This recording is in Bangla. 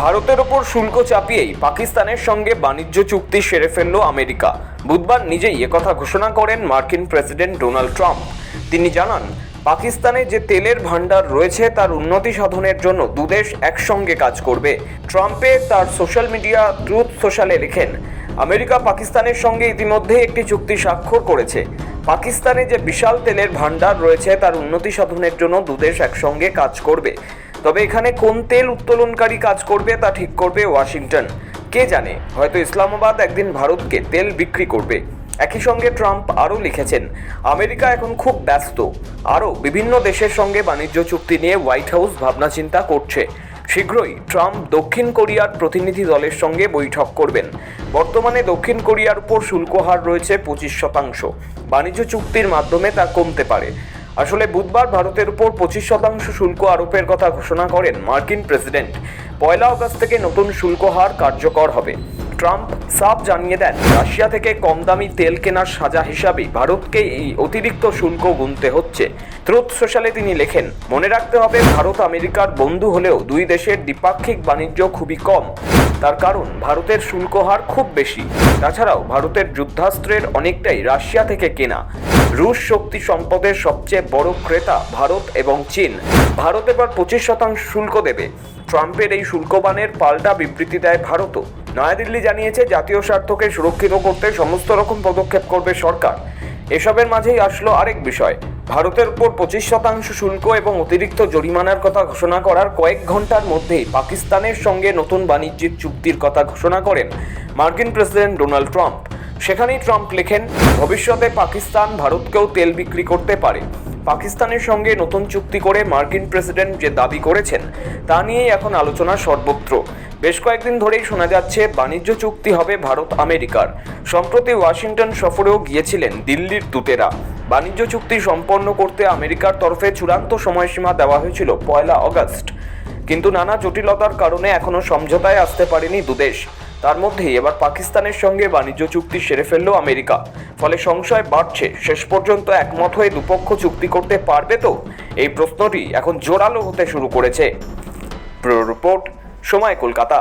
ভারতের ওপর শুল্ক চাপিয়েই পাকিস্তানের সঙ্গে বাণিজ্য চুক্তি সেরে ফেলল আমেরিকা। বুধবার নিজেই একথা ঘোষণা করেন মার্কিন প্রেসিডেন্ট ডোনাল্ড ট্রাম্প। তিনি জানান, পাকিস্তানে যে তেলের ভাণ্ডার রয়েছে, তার উন্নতি সাধনের জন্য দুদেশ একসঙ্গে কাজ করবে। ট্রাম্পে তার সোশ্যাল মিডিয়া ট্রুথ সোশ্যালে লেখেন, আমেরিকা পাকিস্তানের সঙ্গে ইতিমধ্যে একটি চুক্তি স্বাক্ষর করেছে। পাকিস্তানে যে বিশাল তেলের ভাণ্ডার রয়েছে, তার উন্নতি সাধনের জন্য দুদেশ একসঙ্গে কাজ করবে। তবে এখানে কোন তেল উত্তোলনকারী কাজ করবে তা ঠিক করবে ওয়াশিংটন। কে জানে? হয়তো ইসলামাবাদ একদিন ভারতকে তেল বিক্রি করবে। একই সঙ্গে ট্রাম্প আরও লিখেছেন, আমেরিকা এখন খুব ব্যস্ত। আরও বিভিন্ন দেশের সঙ্গে বাণিজ্য চুক্তি নিয়ে হোয়াইট হাউস ভাবনা চিন্তা করছে। শীঘ্রই ট্রাম্প দক্ষিণ কোরিয়ার প্রতিনিধি দলের সঙ্গে বৈঠক করবেন। বর্তমানে দক্ষিণ কোরিয়ার উপর শুল্ক হার রয়েছে পঁচিশ শতাংশ। বাণিজ্য চুক্তির মাধ্যমে তা কমতে পারে। আসলে বুধবার ভারতের উপর পঁচিশ শতাংশ শুল্ক আরোপের কথা ঘোষণা করেন মার্কিন প্রেসিডেন্ট। পয়লা অগস্ট থেকে নতুন শুল্ক হার কার্যকর হবে। ট্রাম্প সাফ জানিয়ে দেন, রাশিয়া থেকে কম দামি তেল কেনার সাজা হিসাবে ভারতকে এই অতিরিক্ত শুল্ক গুনতে হচ্ছে। ট্রুথ সোশ্যালে তিনি লেখেন, মনে রাখতে হবে ভারত আমেরিকার বন্ধু হলেও দুই দেশের দ্বিপাক্ষিক বাণিজ্য খুবই কম। তার কারণ, ভারতের শুল্ক হার খুব বেশি। তাছাড়াও ভারতের যুদ্ধাস্ত্রের অনেকটাই রাশিয়া থেকে কেনা। রুশ শক্তি সম্পদের সবচেয়ে বড় ক্রেতা ভারত এবং চীন। ভারত এবার পঁচিশ শতাংশ শুল্ক দেবে। ট্রাম্পের এই শুল্কবানের পাল্টা বিবৃতি দেয় ভারতও। নয়াদিল্লি জানিয়েছে, জাতীয় স্বার্থকে সুরক্ষিত করতে সমস্ত রকম পদক্ষেপ করবে সরকার। এসবের মাঝেই আসলো আরেক বিষয়। ভারতের উপর পঁচিশ শতাংশ শুল্ক এবং অতিরিক্ত জরিমানার কথা ঘোষণা করার কয়েক ঘণ্টার মধ্যেই পাকিস্তানের সঙ্গে নতুন বাণিজ্যিক চুক্তির কথা ঘোষণা করেন মার্কিন প্রেসিডেন্ট ডোনাল্ড ট্রাম্প। সেখানেই ট্রাম্প লেখেন, ভবিষ্যতে পাকিস্তান ভারতকেও তেল বিক্রি করতে পারে। পাকিস্তানের সঙ্গে নতুন চুক্তি করে মার্কিন প্রেসিডেন্ট যে দাবি করেছেন, তা নিয়েই এখন আলোচনা সর্বত্র। বেশ কয়েকদিন ধরেই শোনা যাচ্ছে বাণিজ্য চুক্তি হবে ভারত আমেরিকার। সম্প্রতি ওয়াশিংটন সফরেও গিয়েছিলেন দিল্লির দূতেরা। বাণিজ্য চুক্তি সম্পন্ন করতে আমেরিকার তরফে চূড়ান্ত সময়সীমা দেওয়া হয়েছিল পয়লা অগস্ট। কিন্তু নানা জটিলতার কারণে এখনও সমঝোতায় আসতে পারেনি দুদেশ। তার মধ্যেই এবার পাকিস্তানের সঙ্গে বাণিজ্য চুক্তি সেরে ফেলল আমেরিকা। ফলে সংশয় বাড়ছে, শেষ পর্যন্ত একমত হয়ে দুপক্ষ চুক্তি করতে পারবে তো? এই প্রশ্নটি এখন জোরালো হতে শুরু করেছে। রিপোর্ট সময় কলকাতা।